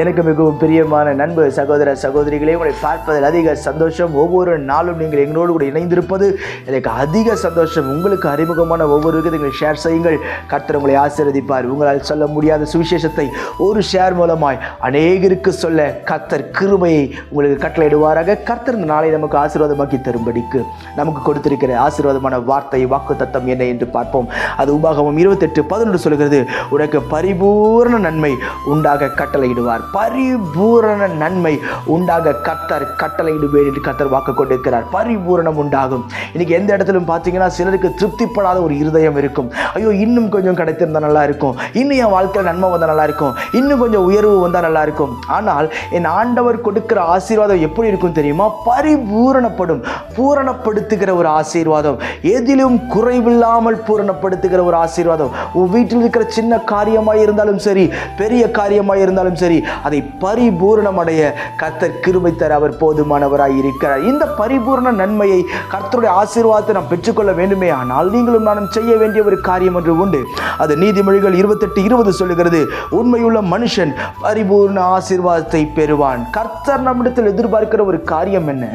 எனக்கு மிகவும் பிரியமான நண்பு சகோதர சகோதரிகளே உங்களை பார்ப்பதில் அதிக சந்தோஷம் ஒவ்வொரு நாளும் நீங்கள் எங்களோடு கூட இணைந்திருப்பது எனக்கு அதிக சந்தோஷம். உங்களுக்கு அறிமுகமான ஒவ்வொரு விதங்களை ஷேர் செய்யுங்கள். கர்த்தர் உங்களை ஆசீர்வதிப்பார். உங்களால் சொல்ல முடியாத சுவிசேஷத்தை ஒரு ஷேர் மூலமாய் அநேகருக்கு சொல்ல கர்த்தர் கிருபையை உங்களுக்கு கட்டளையிடுவாராக. கர்த்தர் இந்த நாளை நமக்கு ஆசீர்வாதமாக்கி தரும்படிக்கு நமக்கு கொடுத்திருக்கிற ஆசீர்வாதமான வார்த்தை வாக்கு தத்தம் என்ன என்று பார்ப்போம். அது உபாகமும் இருபத்தெட்டு பதினொன்று சொல்கிறது உனக்கு பரிபூர்ண நன்மை உண்டாக கட்டளையிடுவார். பரிபூரண நன்மை உண்டாக கத்தர் கட்டளையிடுவேன் என்று கத்தர் வாக்கு கொண்டிருக்கிறார். பரிபூரணம் உண்டாகும். இன்னைக்கு எந்த இடத்திலும் பார்த்தீங்கன்னா சிலருக்கு திருப்திப்படாத ஒரு இருதயம் இருக்கும். ஐயோ இன்னும் கொஞ்சம் கிடைத்திருந்தா நல்லா இருக்கும் இன்னும் என் வாழ்க்கையில் நன்மை வந்தால் நல்லா இருக்கும் இன்னும் கொஞ்சம் உயர்வு வந்தால் நல்லா இருக்கும் ஆனால் என் ஆண்டவர் கொடுக்கிற ஆசீர்வாதம் எப்படி இருக்கும் தெரியுமா? பரிபூரணப்படும். பூரணப்படுத்துகிற ஒரு ஆசீர்வாதம். எதிலும் குறைவில்லாமல் பூரணப்படுத்துகிற ஒரு ஆசீர்வாதம். உன் வீட்டில் இருக்கிற சின்ன காரியமாக இருந்தாலும் சரி பெரிய காரியமாக இருந்தாலும் சரி அதை பரிபூரணம் அடைய கர்த்தர் கிருபை தர அவர் போதுமானவராய் இருக்கிறார். இந்த பரிபூரண நன்மையை கர்த்தருடைய ஆசீர்வாதத்தை நாம் பெற்றுக்கொள்ள வேண்டுமே ஆனால் நீங்களும் நானும் செய்ய வேண்டிய ஒரு காரியம் ஒன்று உண்டு. அது நீதிமொழிகள் இருபத்தெட்டு இருபது சொல்லுகிறது உண்மையுள்ள மனுஷன் பரிபூர்ண ஆசீர்வாதத்தை பெறுவான். கர்த்தர் நம்மிடத்தில் எதிர்பார்க்கிற ஒரு காரியம் என்ன?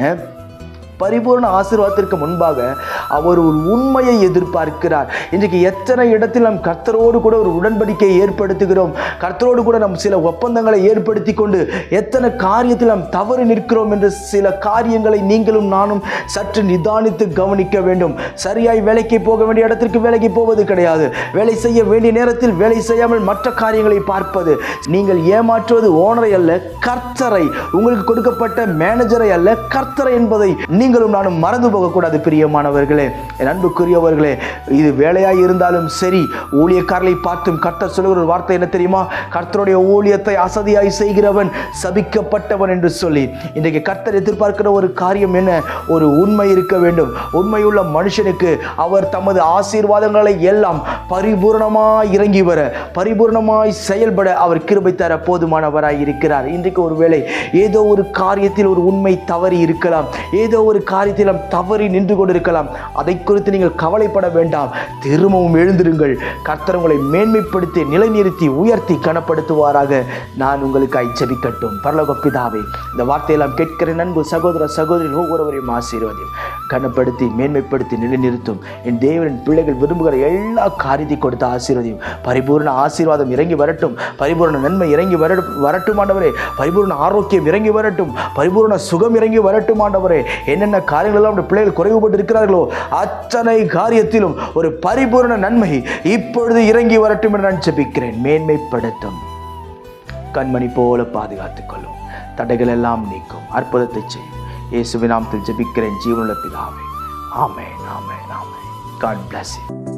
பரிபூர்ண ஆசீர்வாதத்திற்கு முன்பாக அவர் ஒரு உண்மையை எதிர்பார்க்கிறார். இன்றைக்கு எத்தனை இடத்தில் நாம் கர்த்தரோடு கூட ஒரு உடன்படிக்கையை ஏற்படுத்துகிறோம். கர்த்தரோடு கூட நம் சில ஒப்பந்தங்களை ஏற்படுத்தி கொண்டு எத்தனை காரியத்தில் நாம் தவறு நிற்கிறோம் என்று சில காரியங்களை நீங்களும் நானும் சற்று நிதானித்து கவனிக்க வேண்டும். சரியாய் வேலைக்கு போக வேண்டிய இடத்திற்கு வேலைக்கு போவது கிடையாது. வேலை செய்ய வேண்டிய நேரத்தில் வேலை செய்யாமல் மற்ற காரியங்களை பார்ப்பது. நீங்கள் ஏமாற்றுவது ஓனரை அல்ல கர்த்தரை. உங்களுக்கு கொடுக்கப்பட்ட மேனேஜரை அல்ல கர்த்தரை என்பதை நீங்களும் நானும் மறந்து போகக்கூடாது பிரியமானவர்களே. என் அன்புக்குரியவர்களே இது வேலையாக இருந்தாலும் சரி ஊழியக்காரர்களை பார்த்தும் கர்த்தர் சொல்லுகிற ஒரு வார்த்தை என்ன தெரியுமா? கர்த்தருடைய ஊழியத்தை அசதியாய் செய்கிறவன் சபிக்கப்பட்டவன் என்று சொல்லி. இன்றைக்கு கர்த்தர் எதிர்பார்க்கிற ஒரு காரியம் என்ன? ஒரு உண்மை இருக்க வேண்டும். உண்மையுள்ள மனுஷனுக்கு அவர் தமது ஆசீர்வாதங்களை எல்லாம் பரிபூர்ணமாய் இறங்கி வர பரிபூர்ணமாய் செயல்பட அவர் கிருபை தர போதுமானவராய் இருக்கிறார். இன்றைக்கு ஒருவேளை ஏதோ ஒரு காரியத்தில் ஒரு உண்மை தவறி இருக்கலாம். ஏதோ ஒரு காரியத்தில் நாம் தவறி நின்று கொண்டிருக்கலாம். அதை குறித்து நீங்கள் கவலைப்பட வேண்டாம். திரும்பவும் எழுந்திருங்கள். கர்த்தர் உங்களை மேன்மைப்படுத்தி நிலைநிறுத்தி உயர்த்தி கனப்படுத்துவாராக. நான் உங்களுக்கு ஐச்சபிக்கட்டும். பரலகொப்பிதாவே இந்த வார்த்தையெல்லாம் கேட்கிற நண்பு சகோதர சகோதரி ஒவ்வொருவரையும் ஆசீர்வதியும். கனப்படுத்தி மேன்மைப்படுத்தி நிலைநிறுத்தும். என் தேவனின் பிள்ளைகள் விரும்புகிற எல்லா காரியத்தை கொடுத்த ஆசீர்வதியும். பரிபூர்ண ஆசீர்வாதம் இறங்கி வரட்டும். பரிபூர்ண நன்மை இறங்கி வர வரட்டும் ஆண்டவரே. பரிபூர்ண ஆரோக்கியம் இறங்கி வரட்டும். பரிபூர்ண சுகம் இறங்கி வரட்டும் ஆண்டவரே. என்ன என்னென்ன காரியங்கள் எல்லாம் நம்முடைய பிள்ளைகள் குறைவுபட்டு இருக்கிறார்களோ அத்தனை காரியத்திலும் ஒரு பரிபூர்ண நன்மை இப்பொழுது இறங்கி வரட்டும் என்று நான் செபிக்கிறேன் மேன்மைப்படுத்தும். கண்மணி போல பாதுகாத்துக் கொள்ளும். தடைகள் எல்லாம் நீக்கும். அற்புதத்தை செய்யும். இயேசுவின் நாமத்தில் ஜெபிக்கிறேன். ஜீவனுள்ள பிதாவே. ஆமே ஆமே ஆமே காட் பிளஸ் யூ